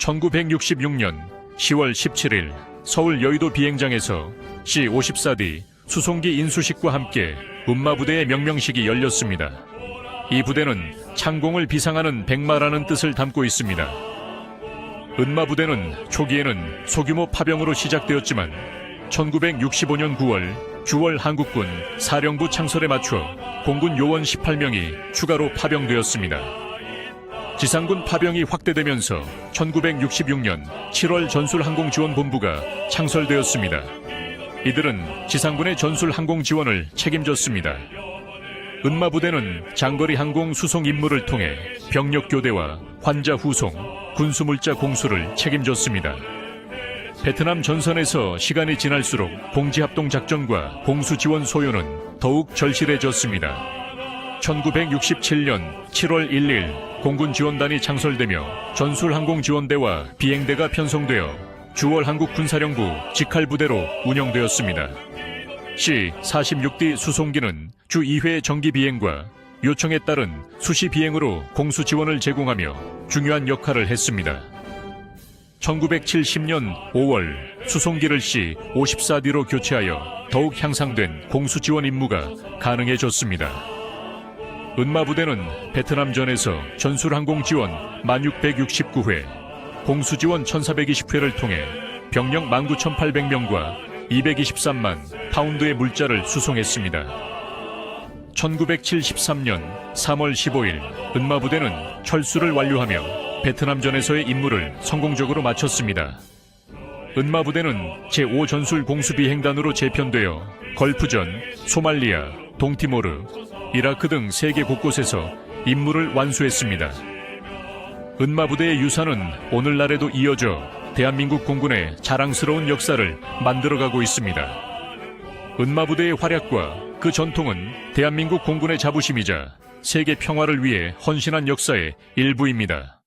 1966년 10월 17일 서울 여의도 비행장에서 C-54D 수송기 인수식과 함께 운마부대의 명명식이 열렸습니다. 이 부대는 창공을 비상하는 백마라는 뜻을 담고 있습니다. 은마부대는 초기에는 소규모 파병으로 시작되었지만 1965년 9월 주월 한국군 사령부 창설에 맞춰 공군 요원 18명이 추가로 파병되었습니다. 지상군 파병이 확대되면서 1966년 7월 전술항공지원본부가 창설되었습니다. 이들은 지상군의 전술항공 지원을 책임졌습니다. 은마부대는 장거리 항공 수송 임무를 통해 병력 교대와 환자 후송, 군수물자 공수를 책임졌습니다. 베트남 전선에서 시간이 지날수록 공지합동 작전과 공수 지원 소요는 더욱 절실해졌습니다. 1967년 7월 1일 공군 지원단이 창설되며 전술항공지원대와 비행대가 편성되어 주월 한국군사령부 직할부대로 운영되었습니다. C-46D 수송기는 주 2회 정기 비행과 요청에 따른 수시 비행으로 공수 지원을 제공하며 중요한 역할을 했습니다. 1970년 5월 수송기를 C-54D로 교체하여 더욱 향상된 공수 지원 임무가 가능해졌습니다. 은마 부대는 베트남전에서 전술항공 지원 1669회, 공수 지원 1420회를 통해 병력 19,800명과 223만 파운드의 물자를 수송했습니다. 1973년 3월 15일 은마 부대는 철수를 완료하며 베트남전에서의 임무를 성공적으로 마쳤습니다. 은마 부대는 제5전술 공수비행단으로 재편되어 걸프전, 소말리아, 동티모르, 이라크 등 세계 곳곳에서 임무를 완수했습니다. 은마부대의 유산은 오늘날에도 이어져 대한민국 공군의 자랑스러운 역사를 만들어가고 있습니다. 은마부대의 활약과 그 전통은 대한민국 공군의 자부심이자 세계 평화를 위해 헌신한 역사의 일부입니다.